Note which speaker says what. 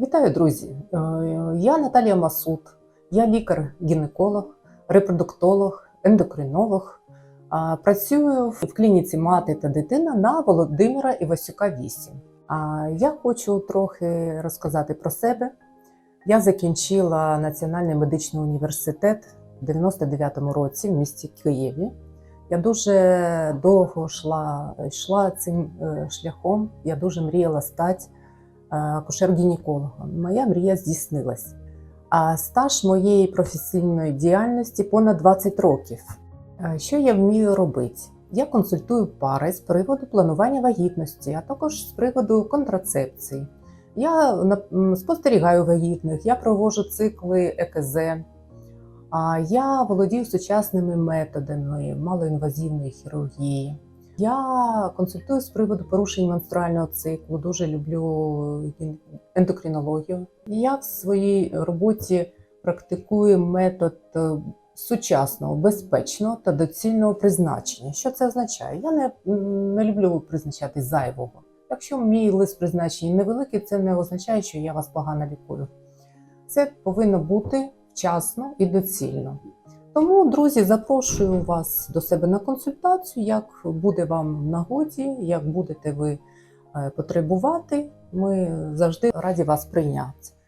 Speaker 1: Вітаю, друзі! Е, Я Наталія Масут, я лікар-гінеколог, репродуктолог, ендокринолог. Працюю в клініці мати та дитина на Володимира Івасюка 8. А Я хочу трохи розказати про себе. Я закінчила Національний медичний університет в 99-му році в місті Києві. Я дуже довго йшла, йшла цим е, шляхом. Я дуже мріяла стати акушер-гінекологом. Моя мрія здійснилась. А стаж моєї професійної діяльності понад 20 років. Е, Що я вмію робити? Я консультую пари з приводу планування вагітності, а також з приводу контрацепції. Я спостерігаю вагітних, я проводжу цикли ЕКЗ. Я володію сучасними методами малоінвазивної хірургії. Я консультую з приводу порушень менструального циклу, дуже люблю ендокринологію. Я в своїй роботі практикую метод е, сучасного, безпечного та доцільного призначення. Що це означає? Я не, не люблю призначати зайвого. Якщо мій лист призначення невеликий, це не означає, що я вас погано лікую. Це повинно бути вчасно і доцільно. Тому, друзі, запрошую вас до себе на консультацію, як буде вам в нагоді, як будете ви е, потребувати. Ми завжди раді вас прийняти.